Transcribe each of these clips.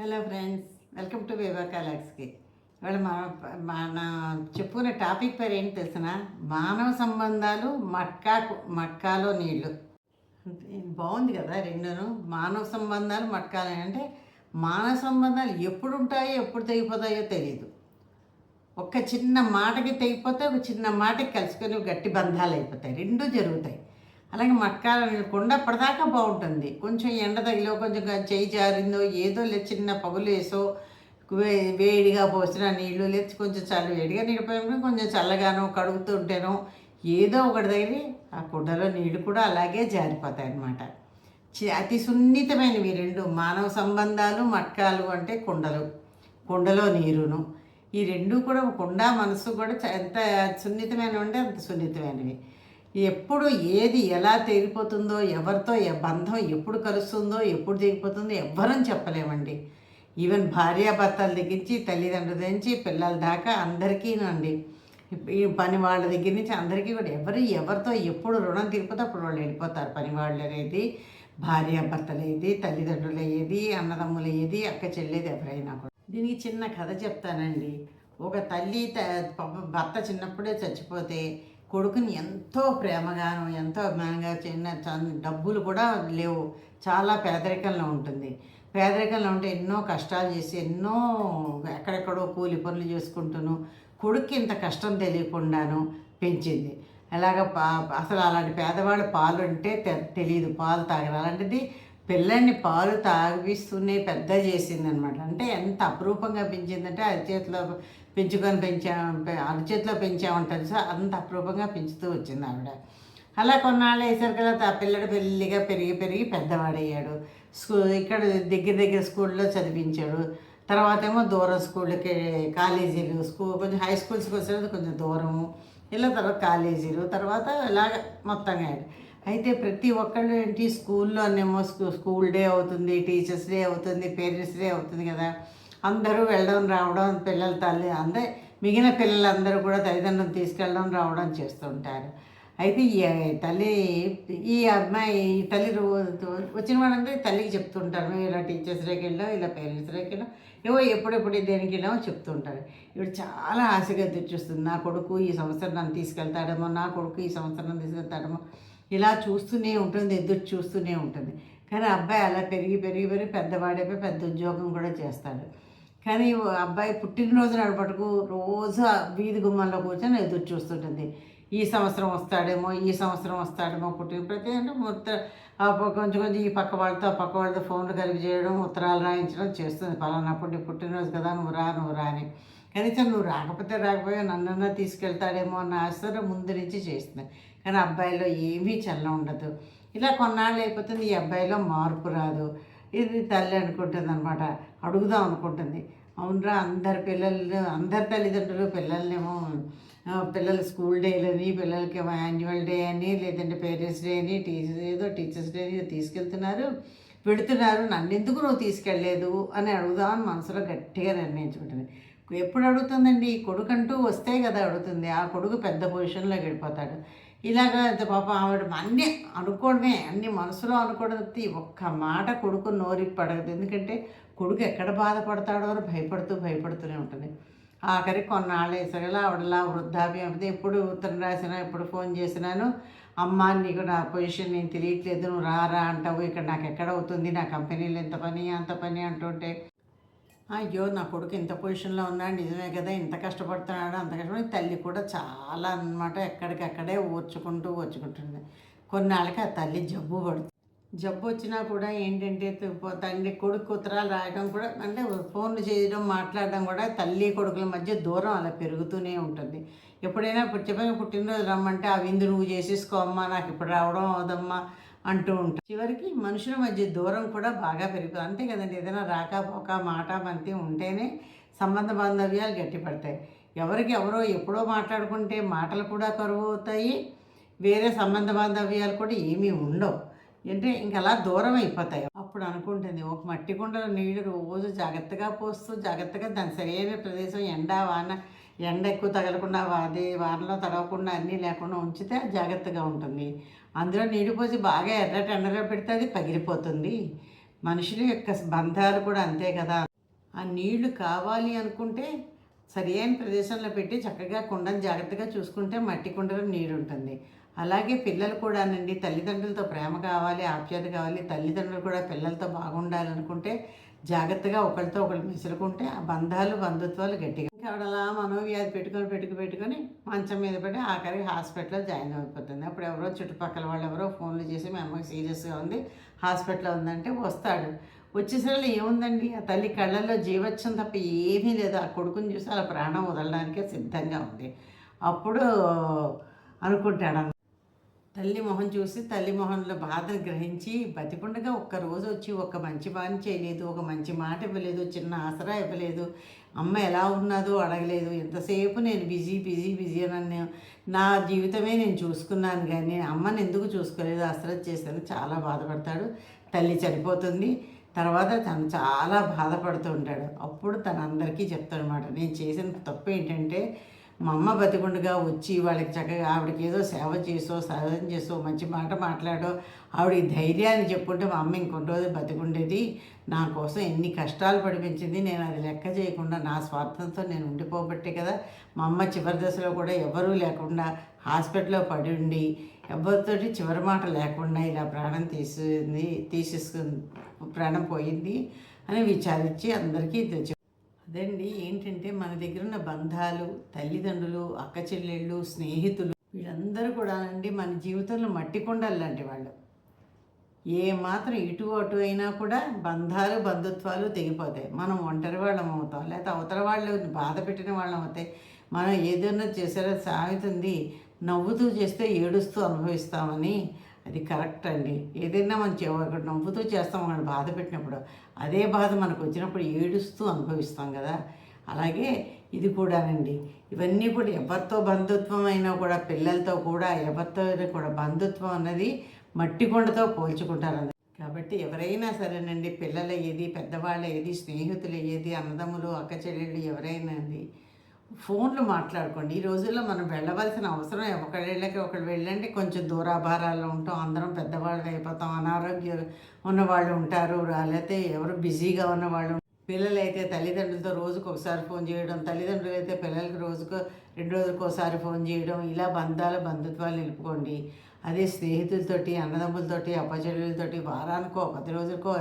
Hello friends welcome to Viva కలాక్స్కి. ఇవాళ మా మన చెప్పుకునే టాపిక్ పేరు ఏంటి తెలిసిన? మానవ సంబంధాలు మట్కా మట్కాలో నీళ్ళు బాగుంది కదా రెండును. మానవ సంబంధాలు మట్కాలు అంటే మానవ సంబంధాలు ఎప్పుడు ఉంటాయో ఎప్పుడు తెగిపోతాయో తెలియదు ఒక్క చిన్న మాటకి తెగిపోతే ఒక చిన్న మాటకి కలుసుకొని గట్టి బంధాలు అయిపోతాయి. రెండు జరుగుతాయి. అలాగే మట్కాల కొండ అప్పటిదాకా బాగుంటుంది. కొంచెం ఎండ తగిలో కొంచెం చేయి జారిందో ఏదో లేదు చిన్న పగులు వేసో వే వేడిగా పోసిన నీళ్ళు లేచి కొంచెం చల్ల వేడిగా నీడిపోయినప్పుడు కొంచెం చల్లగానో కడుగుతుంటేనో ఏదో ఒకటి తగిలి ఆ కుండలో నీళ్ళు కూడా అలాగే జారిపోతాయి అన్నమాట అతి సున్నితమైనవి రెండు మానవ సంబంధాలు మట్కాలు అంటే కుండలు కుండలో నీరును. ఈ రెండు కూడా కుండ మనసు కూడా ఎంత సున్నితమైనవి అంటే అంత సున్నితమైనవి. ఎప్పుడు ఏది ఎలా తెగిపోతుందో ఎవరితో బంధం ఎప్పుడు కలుస్తుందో ఎప్పుడు తెగిపోతుందో ఎవ్వరం చెప్పలేమండి. ఈవెన్ భార్యాభర్తల దగ్గరించి తల్లిదండ్రుల నుంచి పిల్లల దాకా అందరికీనండి ఈ పని వాళ్ళ దగ్గర నుంచి అందరికీ కూడా ఎవరు ఎవరితో ఎప్పుడు రుణం తీరిపోతే అప్పుడు వాళ్ళు వెళ్ళిపోతారు. పని వాళ్ళు అనేది భార్యాభర్తలు ఏది తల్లిదండ్రులు ఏది అన్నదమ్ములు ఏది అక్క చెల్లేది ఎవరైనా కూడా. దీనికి చిన్న కథ చెప్తానండి. ఒక తల్లి భర్త చిన్నప్పుడే చచ్చిపోతే కొడుకుని ఎంతో ప్రేమగాను ఎంతో అభిమానంగా చిన్న చ- డబ్బులు కూడా లేవు. చాలా పేదరికంలో ఉంటుంది. పేదరికంలో ఉంటే ఎన్నో కష్టాలు చేసి ఎన్నో ఎక్కడెక్కడో కూలి పనులు చేసుకుంటూను కొడుక్కి ఇంత కష్టం తెలియకుండాను పెంచింది. అలాగ పా అసలు అలాంటి పేదవాడు పాలు అంటే తె- తెలియదు పాలు తాగరు. అలాంటిది పిల్లల్ని పాలు తాగిస్తూనే పెద్ద చేసింది అనమాట అంటే ఎంత అపరూపంగా పెంచిందంటే అరిచేతిలో పెంచుకొని పెంచా అరిచేతిలో పెంచామంటారు సో అంత అపరూపంగా పెంచుతూ వచ్చింది ఆవిడ. అలా కొన్నాళ్ళు వేసరికి ఆ పిల్లడు పెళ్ళిగా పెరిగి పెరిగి పెద్దవాడయ్యాడు. స్కూ ఇక్కడ దగ్గర దగ్గర స్కూల్లో చదివించాడు. తర్వాత ఏమో దూరం స్కూళ్ళకి కాలేజీలు స్కూల్ కొంచెం హై స్కూల్స్కి వచ్చేది కొంచెం దూరము. ఇలా తర్వాత కాలేజీలు తర్వాత ఇలాగ మొత్తంగా అయ్యాడు. అయితే ప్రతి ఒక్కళ్ళు ఏంటి స్కూల్లోనేమో స్కూ స్కూల్ డే అవుతుంది టీచర్స్ డే అవుతుంది పేరెంట్స్ డే అవుతుంది కదా. అందరూ వెళ్ళడం రావడం పిల్లల తల్లి అందరూ మిగిలిన పిల్లలందరూ కూడా తల్లిదండ్రులు తీసుకెళ్ళడం రావడం చేస్తుంటారు అయితే ఈ తల్లి ఈ అమ్మాయి ఈ తల్లి రోజు వచ్చిన వాళ్ళందరూ తల్లికి చెప్తుంటారు మేము ఇలా టీచర్స్ డేకి వెళ్ళాం ఇలా పేరెంట్స్ డేకి వెళ్ళాం ఏవో ఎప్పుడెప్పుడు దేనికి వెళ్ళామో చెప్తుంటారు ఇప్పుడు చాలా ఆశగా తెచ్చిస్తుంది నా కొడుకు ఈ సంవత్సరం నన్ను తీసుకెళ్తాడేమో నా కొడుకు ఈ సంవత్సరం నన్ను తీసుకెళ్తాడేమో ఇలా చూస్తూనే ఉంటుంది ఎదురు చూస్తూనే ఉంటుంది. కానీ అబ్బాయి అలా పెరిగి పెరిగి పెరిగి పెద్దవాడైపోయి పెద్ద ఉద్యోగం కూడా చేస్తాడు. కానీ అబ్బాయి పుట్టినరోజు నడపటకు రోజు వీధి గుమ్మంలో కూర్చొని ఎదురు చూస్తుంటుంది. ఈ సంవత్సరం వస్తాడేమో ఈ సంవత్సరం వస్తాడేమో పుట్టిన ప్రతి అంటే మొత్తం కొంచెం కొంచెం ఈ పక్క వాళ్ళతో ఆ పక్క వాళ్ళతో ఫోన్లు కలిపి చేయడం ఉత్తరాలు రాయించడం చేస్తుంది. పలానప్పుడు పుట్టినరోజు కదా నువ్వు రా నువ్వు రా అని. కనీసం నువ్వు రాకపోతే రాకపోయా నన్నన్నా తీసుకెళ్తాడేమో అన్న ఆశ్చర్యం ముందు నుంచి చేస్తుంది. కానీ అబ్బాయిలో ఏమీ చల్ల ఉండదు. ఇలా కొన్నాళ్ళు అయిపోతుంది ఈ అబ్బాయిలో మార్పు రాదు. ఇది తల్లి అనుకుంటుంది అనమాట అడుగుదాం అనుకుంటుంది. అవునరా అందరి పిల్లలు అందరి తల్లిదండ్రులు పిల్లల్నేమో పిల్లలు స్కూల్ డేలని పిల్లలకి యాన్యువల్ డే అని లేదంటే పేరెంట్స్ డే అని టీచర్స్ ఏదో టీచర్స్ డే అని తీసుకెళ్తున్నారు. పెడుతున్నారు. నన్ను ఎందుకు నువ్వు తీసుకెళ్ళలేదు అని అడుగుదామని మనసులో గట్టిగా నిర్ణయించుకుంటుంది. ఎప్పుడు అడుగుతుందండి? ఈ కొడుకు అంటూ వస్తే కదా అడుగుతుంది. ఆ కొడుకు పెద్ద పొజిషన్లోకి వెళ్ళిపోతాడు. ఇలాగా ఇంత పాపం ఆవిడ అన్నీ అనుకోవడమే అన్ని మనసులో అనుకోవడం తప్పితే ఒక్క మాట కొడుకు నోరికి పడదు ఎందుకంటే కొడుకు ఎక్కడ బాధపడతాడో అని భయపడుతూ భయపడుతూనే ఉంటుంది. ఆఖరి కొన్నాళ్ళు వేసరిలా ఆవిడలా వృద్ధాప్యం అయితే ఎప్పుడు ఉత్తరం రాసినా ఎప్పుడు ఫోన్ చేసినాను అమ్మ నీకు నా పొజిషన్ నేను తెలియట్లేదు నువ్వు రారా అంటావు. ఇక్కడ నాకు ఎక్కడ అవుతుంది? నా కంపెనీలో ఎంత పని అంత పని అంటుంటే అయ్యో నా కొడుకు ఇంత పొజిషన్లో ఉన్నాడు నిజమే కదా ఇంత కష్టపడుతున్నాడు అంత కష్టపడి తల్లి కూడా చాలా అన్నమాట ఎక్కడికక్కడే ఓర్చుకుంటూ ఓర్చుకుంటుంది. కొన్నాళ్ళకి ఆ తల్లి జబ్బు పడుతుంది జబ్బు వచ్చినా కూడా ఏంటంటే తండ్రి కొడుకు ఉత్తరాలు రాయడం కూడా అంటే ఫోన్లు చేయడం మాట్లాడడం కూడా తల్లి కొడుకుల మధ్య దూరం అలా పెరుగుతూనే ఉంటుంది. ఎప్పుడైనా చెప్పిన పుట్టినరోజు రమ్మంటే ఆ విందు నువ్వు చేసేసుకో అమ్మా నాకు ఇప్పుడు రావడం అవదమ్మా అంటూ ఉంటాం చివరికి మనుషుల మధ్య దూరం కూడా బాగా పెరుగుతుంది. అంతే కదండి ఏదైనా రాక పోక మాట బంతి ఉంటేనే సంబంధ బాంధవ్యాలు గట్టిపడతాయి. ఎవరికి ఎవరో ఎప్పుడో మాట్లాడుకుంటే మాటలు కూడా కరువు అవుతాయి వేరే సంబంధ బాంధవ్యాలు కూడా ఏమీ ఉండవు. అంటే ఇంక అలా దూరం అయిపోతాయి. అప్పుడు అనుకుంటుంది ఒక మట్టి కుండలో నీళ్ళు రోజు జాగ్రత్తగా పోస్తూ జాగ్రత్తగా దాని సరైన ప్రదేశం ఎండ వాన ఎండ ఎక్కువ తగలకుండా అది వానలో తడవకుండా అన్నీ లేకుండా ఉంచితే జాగ్రత్తగా ఉంటుంది. అందులో నీళ్ళు పోసి బాగా ఎర్రటి ఎండలో పెడితే అది పగిలిపోతుంది. మనుషుల యొక్క బంధాలు కూడా అంతే కదా. ఆ నీళ్ళు కావాలి అనుకుంటే సరి అయిన ప్రదేశంలో పెట్టి చక్కగా కుండను జాగ్రత్తగా చూసుకుంటే మట్టి కుండలో నీరు ఉంటుంది. అలాగే పిల్లలు కూడానండి తల్లిదండ్రులతో ప్రేమ కావాలి ఆప్యాయత కావాలి. తల్లిదండ్రులు కూడా పిల్లలతో బాగుండాలనుకుంటే జాగ్రత్తగా ఒకరితో ఒకరు మిసులుకుంటే ఆ బంధాలు బంధుత్వాలు గట్టిగా. ఇంకా ఆవిడ అలా మనోవ్యాధి పెట్టుకొని పెట్టుకు పెట్టుకొని మంచం మీద పెట్టి ఆఖరికి హాస్పిటల్లో జాయిన్ అయిపోతుంది. అప్పుడు ఎవరో చుట్టుపక్కల వాళ్ళు ఎవరో ఫోన్లు చేసి మీ అమ్మకి సీరియస్గా ఉంది హాస్పిటల్లో ఉందంటే వస్తాడు. వచ్చేసరికి ఏముందండి? ఆ తల్లి కళ్ళల్లో జీవచ్చం తప్ప ఏమీ లేదు. ఆ కొడుకుని చూసి అలా ప్రాణం వదలడానికే సిద్ధంగా ఉంది. అప్పుడు అనుకుంటాడు తల్లి మొహం చూసి తల్లి మొహంలో బాధను గ్రహించి బతికుండగా ఒక్క రోజు వచ్చి ఒక మంచి పని చేయలేదు ఒక మంచి మాట ఇవ్వలేదు చిన్న ఆసరా ఇవ్వలేదు. అమ్మ ఎలా ఉన్నదో అడగలేదు. ఎంతసేపు నేను బిజీ బిజీ బిజీ అని నా జీవితమే నేను చూసుకున్నాను కానీ అమ్మని ఎందుకు చూసుకోలేదు? ఆసరా చేశాను. చాలా బాధపడతాడు. తల్లి చనిపోతుంది. తర్వాత తను చాలా బాధపడుతూ ఉంటాడు. అప్పుడు తను అందరికీ చెప్తాడనమాట నేను చేసిన తప్పు ఏంటంటే మా అమ్మ బతికుండగా వచ్చి వాళ్ళకి చక్కగా ఆవిడకి ఏదో సేవ చేసో సాధన చేసో మంచి మాట మాట్లాడో ఆవిడకి ధైర్యాన్ని చెప్పుకుంటే మా అమ్మ ఇంకొన్ని బతికుండేది. నా కోసం ఎన్ని కష్టాలు పడిపించింది నేను అది లెక్క చేయకుండా నా స్వార్థంతో నేను ఉండిపోబట్టే కదా. మా అమ్మ చివరి దశలో కూడా ఎవరూ లేకుండా హాస్పిటల్లో పడి ఉండి ఎవరితోటి చివరి మాట లేకుండా ఇలా ప్రాణం తీసింది తీసేసుకుంది ప్రాణం పోయింది అని విచారించి అందరికీ తెచ్చు అదండి ఏంటంటే మన దగ్గర ఉన్న బంధాలు తల్లిదండ్రులు అక్క చెల్లెళ్ళు స్నేహితులు వీళ్ళందరూ కూడా అండి మన జీవితంలో మట్టి కొండలు లాంటి వాళ్ళు. ఏ మాత్రం ఇటు అటు అయినా కూడా బంధాలు బంధుత్వాలు తెగిపోతాయి. మనం ఒంటరి వాళ్ళం అవుతాం లేకపోతే అవతల వాళ్ళు బాధ పెట్టిన వాళ్ళం అవుతాయి. మనం ఏదైనా చేసారో సాగుతుంది నవ్వుతూ చేస్తే ఏడుస్తూ అనుభవిస్తామని అది కరెక్ట్ అండి. ఏదైనా మనం ఒకటి నవ్వుతూ చేస్తాం మనం బాధ పెట్టినప్పుడు అదే బాధ మనకు వచ్చినప్పుడు ఏడుస్తూ అనుభవిస్తాం కదా. అలాగే ఇది కూడానండి. ఇవన్నీ కూడా ఎవరితో బంధుత్వం అయినా కూడా పిల్లలతో కూడా ఎవరితో కూడా బంధుత్వం అన్నది మట్టి కొండతో పోల్చుకుంటారు కాబట్టి ఎవరైనా సరేనండి పిల్లలు ఏది పెద్దవాళ్ళు ఏది స్నేహితులు ఏది అన్నదమ్ములు అక్క చెల్లెళ్ళు ఎవరైనా అండి ఫోన్లు మాట్లాడుకోండి. ఈ రోజుల్లో మనం వెళ్ళవలసిన అవసరం ఒకళ్ళకి ఒకళ్ళు వెళ్ళండి. కొంచెం దూరాభారాల్లో ఉంటాం. అందరం పెద్దవాళ్ళు అయిపోతాం. అనారోగ్యం ఉన్నవాళ్ళు ఉంటారు. లేకపోతే ఎవరు బిజీగా ఉన్నవాళ్ళు పిల్లలైతే తల్లిదండ్రులతో రోజుకు ఒకసారి ఫోన్ చేయడం తల్లిదండ్రులు అయితే పిల్లలకి రోజుకు రెండు రోజులకు ఒకసారి ఫోన్ చేయడం ఇలా బంధాలు బంధుత్వాలు నిలుపుకోండి. అదే స్నేహితులతోటి అన్నదమ్ములతోటి అప్పచెల్లెలతోటి వారానికో పది రోజులకో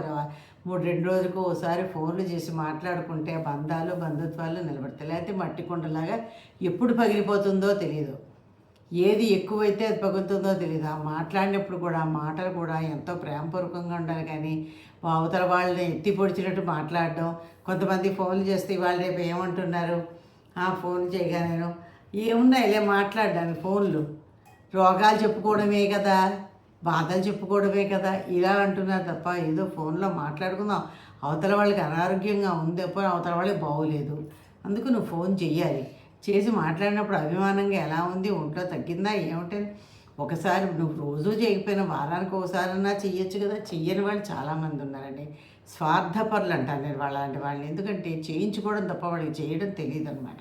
మూడు రెండు రోజులకో ఒకసారి ఫోన్లు చేసి మాట్లాడుకుంటే బంధాలు బంధుత్వాలు నిలబడతాయి లేకపోతే మట్టి కుండలాగా ఎప్పుడు పగిలిపోతుందో తెలియదు ఏది ఎక్కువైతే అది పగులుతుందో తెలియదు ఆ మాట్లాడినప్పుడు కూడా మాటలు కూడా ఎంతో ప్రేమపూర్వకంగా ఉండాలి కానీ అవతల వాళ్ళని ఎత్తి పొడిచినట్టు మాట్లాడడం కొంతమంది ఫోన్లు చేస్తే వాళ్ళు రేపు ఏమంటున్నారు? ఆ ఫోన్ చేయగానేను ఏమున్నాయి ఇలా మాట్లాడడానికి ఫోన్లు? రోగాలు చెప్పుకోవడమే కదా బాధలు చెప్పుకోవడమే కదా ఇలా అంటున్నారు తప్ప ఏదో ఫోన్లో మాట్లాడుకుందాం. అవతల వాళ్ళకి అనారోగ్యంగా ఉంది తప్ప అవతల వాళ్ళకి బాగోలేదు. అందుకు నువ్వు ఫోన్ చేయాలి చేసి మాట్లాడినప్పుడు అభిమానంగా ఎలా ఉంది ఒంట్లో తగ్గిందా ఏమిటని. ఒకసారి నువ్వు రోజు చేయకపోయినా వారానికి ఒకసారన్నా చెయ్యొచ్చు కదా. చెయ్యని వాళ్ళు చాలామంది ఉన్నారండి. స్వార్థపరులు అంటారు నేను వాళ్ళంటి వాళ్ళని. ఎందుకంటే చేయించుకోవడం తప్ప వాళ్ళకి చేయడం తెలియదు అనమాట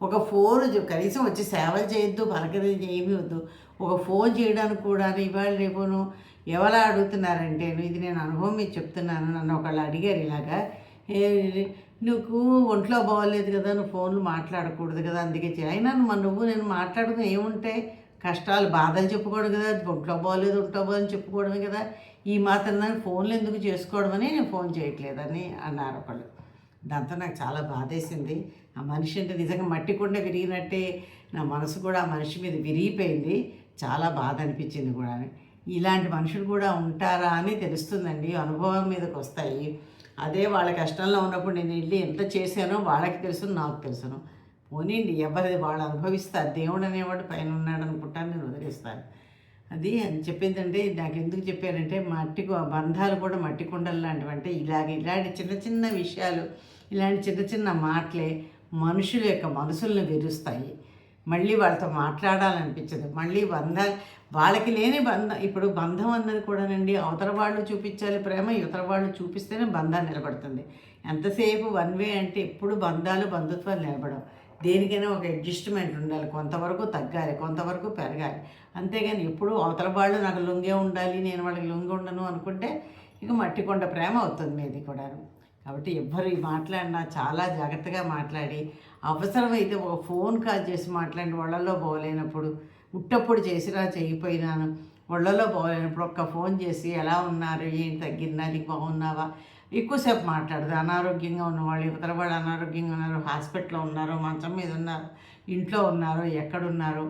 ఒక ఫోన్ కనీసం వచ్చి సేవలు చేయొద్దు పలకరించి ఏమీ వద్దు ఒక ఫోన్ చేయడానికి కూడా ఇవాళ రేపును ఎవరు అడుగుతున్నారంటే ఇది నేను అనుభవం మీకు చెప్తున్నాను నన్ను ఒకళ్ళు అడిగారు ఇలాగా. నువ్వు ఒంట్లో బాగోలేదు కదా నువ్వు ఫోన్లు మాట్లాడకూడదు కదా అందుకే చే-" అయినా నువ్వు నేను మాట్లాడుకుని ఏముంటాయి కష్టాలు బాధలు చెప్పుకోవడం కదా ఒంట్లో బాగోలేదు ఒంట్లో బాగోలేదు చెప్పుకోవడమే కదా. ఈ మాత్రం దాన్ని ఫోన్లు ఎందుకు చేసుకోవడం అని నేను ఫోన్ చేయట్లేదని అన్నారు ఒకళ్ళు. దాంతో నాకు చాలా బాధేసింది. ఆ మనిషి అంటే నిజంగా మట్టి కుండ విరిగినట్టే నా మనసు కూడా ఆ మనిషి మీద విరిగిపోయింది. చాలా బాధ అనిపించింది కూడా. ఇలాంటి మనుషులు కూడా ఉంటారా అని తెలుస్తుందండి. అనుభవం మీదకి వస్తాయి. అదే వాళ్ళ కష్టంలో ఉన్నప్పుడు నేను వెళ్ళి ఎంత చేశానో వాళ్ళకి తెలుసు నాకు తెలుసును. పోనీండి ఎవరిది వాళ్ళు అనుభవిస్తారు. దేవుడు అనేవాడు పైన ఉన్నాడు అనుకుంటాను నేను వదిలేస్తాను. అది అని చెప్పిందంటే నాకు ఎందుకు చెప్పానంటే మట్టి కు- బంధాలు కూడా మట్టి కుండలు లాంటివి అంటే ఇలాగ ఇలాంటి చిన్న చిన్న విషయాలు ఇలాంటి చిన్న చిన్న మాటలే మనుషుల యొక్క మనసులను విరుస్తాయి. మళ్ళీ వాళ్ళతో మాట్లాడాలనిపించదు. మళ్ళీ బంధాలు వాళ్ళకి లేని బంధం ఇప్పుడు బంధం అన్నది కూడానండి అవతల వాళ్ళు చూపించాలి ప్రేమ ఇవతల వాళ్ళు చూపిస్తేనే బంధం నిలబడుతుంది. ఎంతసేపు వన్ వే అంటే ఎప్పుడు బంధాలు బంధుత్వాలు నిలబడవు. దేనికైనా ఒక అడ్జస్ట్మెంట్ ఉండాలి. కొంతవరకు తగ్గాలి కొంతవరకు పెరగాలి. అంతేగాని ఎప్పుడు అవతల వాళ్ళు నాకు లొంగే ఉండాలి నేను వాళ్ళకి లొంగి ఉండను అనుకుంటే ఇక మట్టి కొండ ప్రేమ అవుతుంది మీది కూడా కాబట్టి ఎవ్వరు మాట్లాడినా చాలా జాగ్రత్తగా మాట్లాడి. అవసరమైతే ఒక ఫోన్ కాల్ చేసి మాట్లాడి వాళ్ళలో బాగోలేనప్పుడు ఉట్టప్పుడు చేసినా చేయిపోయినాను ఒళ్ళలో బాగోలేనప్పుడు ఒక్క ఫోన్ చేసి ఎలా ఉన్నారు ఏంటి తగ్గిందా నీకు బాగున్నావా? ఎక్కువసేపు మాట్లాడదు. అనారోగ్యంగా ఉన్నవాళ్ళు ఇతర వాళ్ళు అనారోగ్యంగా ఉన్నారు హాస్పిటల్లో ఉన్నారు మంచం మీద ఉన్నారు ఇంట్లో ఉన్నారు ఎక్కడున్నారు.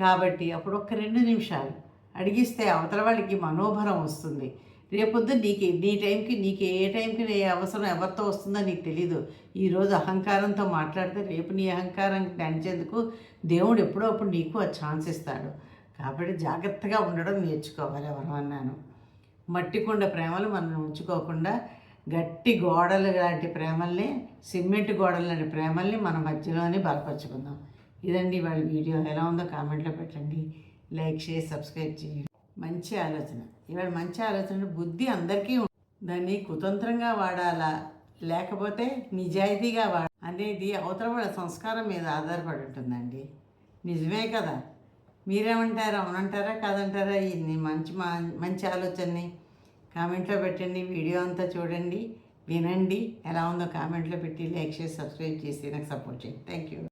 కాబట్టి అప్పుడు ఒక్క రెండు నిమిషాలు అడిగిస్తే అవతల వాళ్ళకి మనోభరం వస్తుంది. రేపొద్దు నీకు నీ టైంకి నీకు ఏ టైంకి నీ అవసరం ఎవరితో వస్తుందో నీకు తెలీదు. ఈరోజు అహంకారంతో మాట్లాడితే రేపు నీ అహంకారం దంచేందుకు దేవుడు ఎప్పుడో అప్పుడు నీకు ఆ ఛాన్స్ ఇస్తాడు. కాబట్టి జాగ్రత్తగా ఉండడం నేర్చుకోవాలి ఎవరు అన్నాను. మట్టి కుండ ప్రేమలు మనం ఉంచుకోకుండా గట్టి గోడలు లాంటి ప్రేమల్ని సిమెంట్ గోడలు లాంటి ప్రేమల్ని మన మధ్యలోనే బలపరుచుకుందాం. ఇదండి వాళ్ళ వీడియో. ఎలా ఉందో కామెంట్లో పెట్టండి. లైక్ చేసి సబ్స్క్రైబ్ చేయండి. మంచి ఆలోచన. ఇవాళ మంచి ఆలోచన బుద్ధి అందరికీ దాన్ని కుతంత్రంగా వాడాలా? లేకపోతే నిజాయితీగా వాడ అనేది అవతల వాళ్ళ సంస్కారం మీద ఆధారపడి ఉంటుందండి. నిజమే కదా? మీరేమంటారు? అవునంటారా? కాదంటారా? ఇది మంచి మా మంచి ఆలోచనని కామెంట్లో పెట్టండి. వీడియో అంతా చూడండి. వినండి. ఎలా ఉందో కామెంట్లో పెట్టి లైక్ చేసి సబ్స్క్రైబ్ చేసి నాకు సపోర్ట్ చేయండి. Thank you.